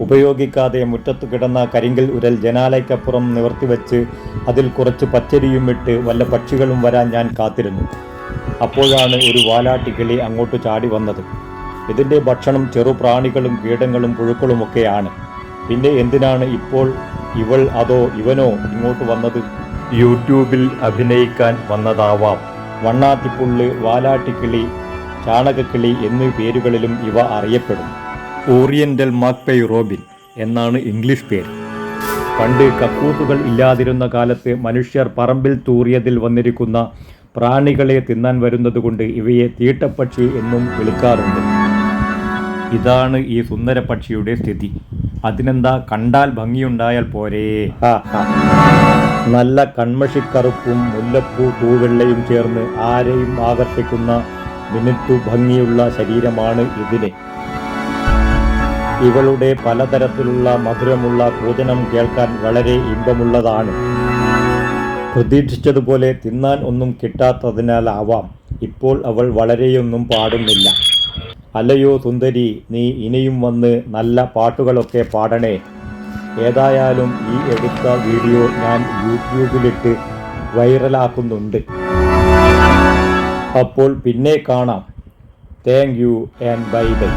ഉപയോഗിക്കാതെ മുറ്റത്തു കിടന്ന കരിങ്കൽ ഉരൽ ജനാലയ്ക്കപ്പുറം നിവർത്തിവെച്ച് അതിൽ കുറച്ച് പച്ചരിയും ഇട്ട് വല്ല പക്ഷികളും വരാൻ ഞാൻ കാത്തിരുന്നു. അപ്പോഴാണ് ഒരു വാലാട്ടിക്കിളി അങ്ങോട്ട് ചാടി വന്നത്. ഇതിന്റെ ഭക്ഷണം ചെറുപ്രാണികളും കീടങ്ങളും പുഴുക്കളുമൊക്കെയാണ് പിന്നെ എന്തിനാണ് ഇപ്പോൾ ഇവൾ അതോ ഇവനോ ഇങ്ങോട്ട് വന്നത്? യൂട്യൂബിൽ അഭിനയിക്കാൻ വന്നതാവാം. വണ്ണാത്തിപ്പുള്ള് വാലാട്ടിക്കിളി ചാണകക്കിളി എന്നീ പേരുകളിലും ഇവ അറിയപ്പെടുന്നു. ഓറിയന്റൽ മാക്പൈ റോബിൻ എന്നാണ് ഇംഗ്ലീഷ് പേര്. പണ്ട് കക്കൂസുകൾ ഇല്ലാതിരുന്ന കാലത്ത് മനുഷ്യർ പറമ്പിൽ തൂറിയതിൽ വന്നിരിക്കുന്ന പ്രാണികളെ തിന്നാൻ വരുന്നതുകൊണ്ട് ഇവയെ തീട്ടപ്പക്ഷി എന്നും വിളിക്കാറുണ്ട്. ഇതാണ് ഈ സുന്ദര പക്ഷിയുടെ സ്ഥിതി. അതിനെന്താ കണ്ടാൽ ഭംഗിയുണ്ടായാൽ പോരേ. നല്ല കൺമഷിക്കറുപ്പും മുല്ലപ്പൂ പൂവെള്ളയും ചേർന്ന് ആരെയും ആകർഷിക്കുന്ന മിനുത്തു ഭംഗിയുള്ള ശരീരമാണ് ഇതിന്. ഇവളുടെ പലതരത്തിലുള്ള മധുരമുള്ള ഭോജനം കേൾക്കാൻ വളരെ ഇമ്പമുള്ളതാണ്. പ്രതീക്ഷിച്ചതുപോലെ തിന്നാൻ ഒന്നും കിട്ടാത്തതിനാലാവാം. ഇപ്പോൾ അവൾ വളരെയൊന്നും പാടുന്നില്ല. അല്ലയോ സുന്ദരി നീ ഇനിയും വന്ന് നല്ല പാട്ടുകളൊക്കെ പാടണേ. ഏതായാലും ഈ എടുത്ത വീഡിയോ ഞാൻ യൂട്യൂബിലിട്ട് വൈറലാക്കുന്നുണ്ട്. അപ്പോൾ പിന്നെ കാണാം. Thank you and bye bye